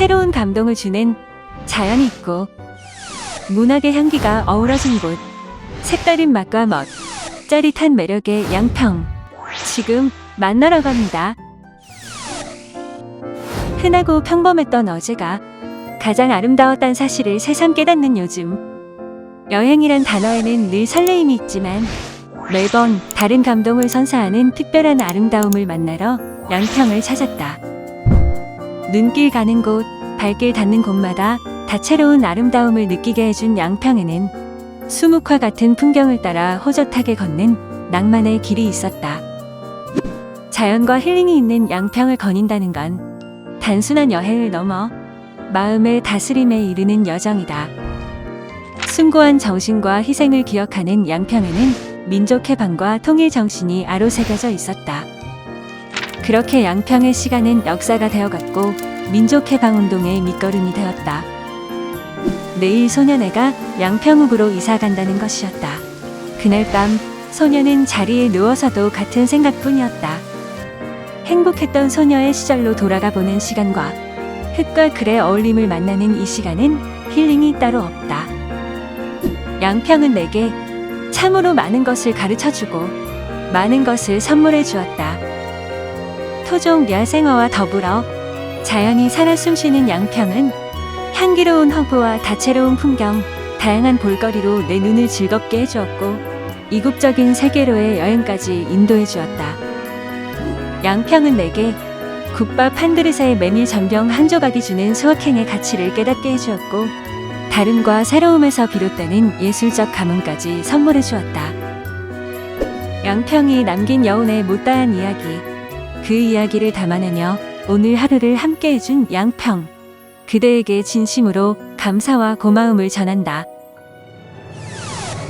새로운 감동을 주는 자연이 있고 문학의 향기가 어우러진 곳. 색다른 맛과 멋 짜릿한 매력의 양평. 지금 만나러 갑니다. 흔하고 평범했던 어제가 가장 아름다웠단 사실을 새삼 깨닫는 요즘. 여행이란 단어에는 늘 설레임이 있지만 매번 다른 감동을 선사하는 특별한 아름다움을 만나러 양평을 찾았다. 눈길 가는 곳, 발길 닿는 곳마다 다채로운 아름다움을 느끼게 해준 양평에는 수묵화 같은 풍경을 따라 호젓하게 걷는 낭만의 길이 있었다. 자연과 힐링이 있는 양평을 거닌다는 건 단순한 여행을 넘어 마음의 다스림에 이르는 여정이다. 숭고한 정신과 희생을 기억하는 양평에는 민족 해방과 통일 정신이 아로새겨져 있었다. 그렇게 양평의 시간은 역사가 되어갔고 민족 해방 운동의 밑거름이 되었다. 내일 소년애가 양평읍으로 이사 간다는 것이었다. 그날 밤 소녀는 자리에 누워서도 같은 생각뿐이었다. 행복했던 소녀의 시절로 돌아가 보는 시간과 흙과 글의 어울림을 만나는 이 시간은 힐링이 따로 없다. 양평은 내게 참으로 많은 것을 가르쳐 주고 많은 것을 선물해 주었다. 토종 야생어와 더불어 자연이 살아 숨쉬는 양평은 향기로운 허브와 다채로운 풍경, 다양한 볼거리로 내 눈을 즐겁게 해주었고 이국적인 세계로의 여행까지 인도해 주었다. 양평은 내게 국밥 한 그릇에 메밀 전병 한 조각이 주는 수학행의 가치를 깨닫게 해주었고 다름과 새로움에서 비롯되는 예술적 감흥까지 선물해 주었다. 양평이 남긴 여운의 못다한 이야기, 그 이야기를 담아내며 오늘 하루를 함께 해준 양평. 그대에게 진심으로 감사와 고마움을 전한다.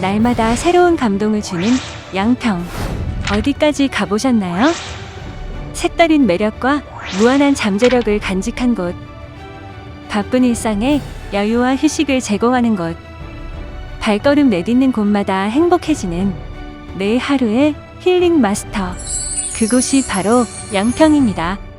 날마다 새로운 감동을 주는 양평. 어디까지 가보셨나요? 색다른 매력과 무한한 잠재력을 간직한 곳. 바쁜 일상에 여유와 휴식을 제공하는 곳. 발걸음 내딛는 곳마다 행복해지는 내 하루의 힐링 마스터. 그곳이 바로 양평입니다.